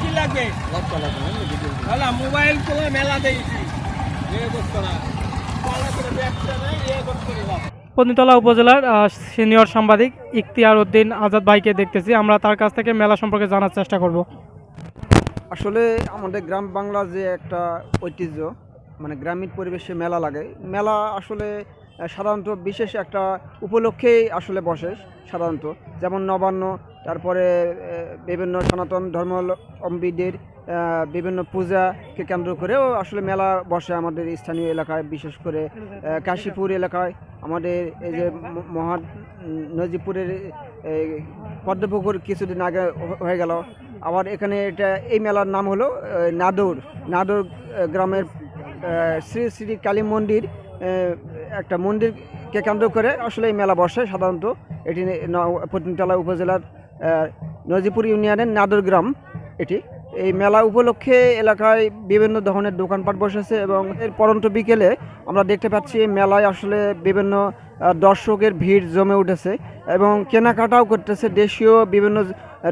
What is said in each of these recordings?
কি লাগবে মোবাইল মেলা দিয়েছি পত্নীতলা উপজেলার সিনিয়র সাংবাদিক ইখতিয়ার উদ্দিন আজাদ ভাইকে দেখতেছি। আমরা তার কাছ থেকে মেলা সম্পর্কে জানার চেষ্টা করব। আসলে আমাদের গ্রাম বাংলার যে একটা ঐতিহ্য মানে গ্রামীণ পরিবেশে মেলা লাগে। মেলা আসলে সাধারণত বিশেষ একটা উপলক্ষেই আসলে বসে সাধারণত। যেমন নবান্ন, তারপরে বিভিন্ন সনাতন ধর্মাবলম্বীদের বিভিন্ন পূজাকে কেন্দ্র করেও আসলে মেলা বসে আমাদের স্থানীয় এলাকায়, বিশেষ করে কাশীপুর এলাকায়। আমাদের এই যে মহা নজিপুরের পদ্মপুকুর কিছুদিন আগে হয়ে গেল। আবার এখানে এটা, এই মেলার নাম হলো নাদৌর নাদৌর গ্রামের শ্রী শ্রী কালী মন্দির একটা মন্দিরকে কেন্দ্র করে আসলে এই মেলা বসে সাধারণত। এটি পত্নীতলা উপজেলার নজিপুর ইউনিয়নের নাদর গ্রাম এটি। এই মেলা উপলক্ষে এলাকায় বিভিন্ন ধরনের দোকানপাট বসেছে এবং এর পরন্ত বিকেলে আমরা দেখতে পাচ্ছি এই মেলায় আসলে বিভিন্ন দর্শকের ভিড় জমে উঠেছে এবং কেনাকাটাও করতেছে দেশীয় বিভিন্ন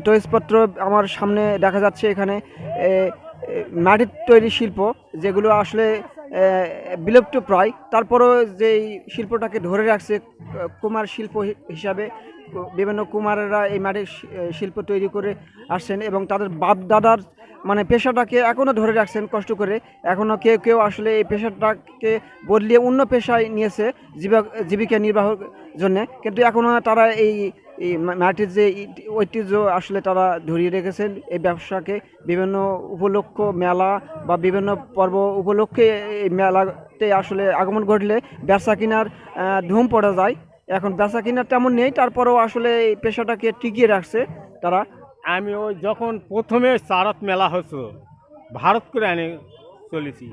টয়েসপত্র আমার সামনে দেখা যাচ্ছে এখানে মাটির তৈরি শিল্প যেগুলো আসলে বিলুপ্ত প্রায়। তারপরও যে এই শিল্পটাকে ধরে রাখছে কুমার শিল্প হিসাবে বিভিন্ন কুমারেরা এই মাটির শিল্প তৈরি করে আসছেন এবং তাদের বাপ দাদার মানে পেশাটাকে এখনও ধরে রাখছেন কষ্ট করে। এখনও কেউ কেউ আসলে এই পেশাটাকে বদলিয়ে অন্য পেশায় নিয়েছে জীবা, জীবিকা নির্বাহের জন্যে। কিন্তু এখনও তারা এই মাটির যে ঐতিহ্য আসলে তারা ধরিয়ে রেখেছেন এই ব্যবসাকে। বিভিন্ন উপলক্ষ মেলা বা বিভিন্ন পর্ব উপলক্ষে এই মেলাতে আসলে আগমন ঘটলে ব্যবসা কেনার ধুম পড়ে যায়। এখন বেচা কেনার তেমন নেই তারপরেও আসলে এই পেশাটাকে টিকিয়ে রাখছে তারা। আমি ওই যখন প্রথমে চারত মেলা হতো ভারত করে আনে চলেছি।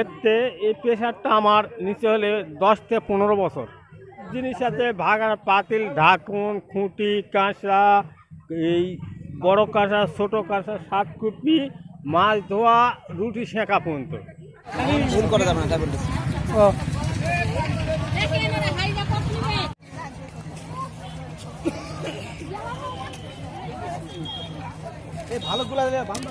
এতে এই প্রেশারটা আমার নিচে হলে দশ থেকে পনেরো বছর। জিনিস আছে ভাগা পাতিল ঢাকুন খুঁটি কাঁসা এই বড় কাঁসা ছোট কাঁসা সাত কুপি মাছ ধোয়া রুটি সেঁকা পর্যন্ত। ভুল করে যাবে না ও। গুলা বান্ধা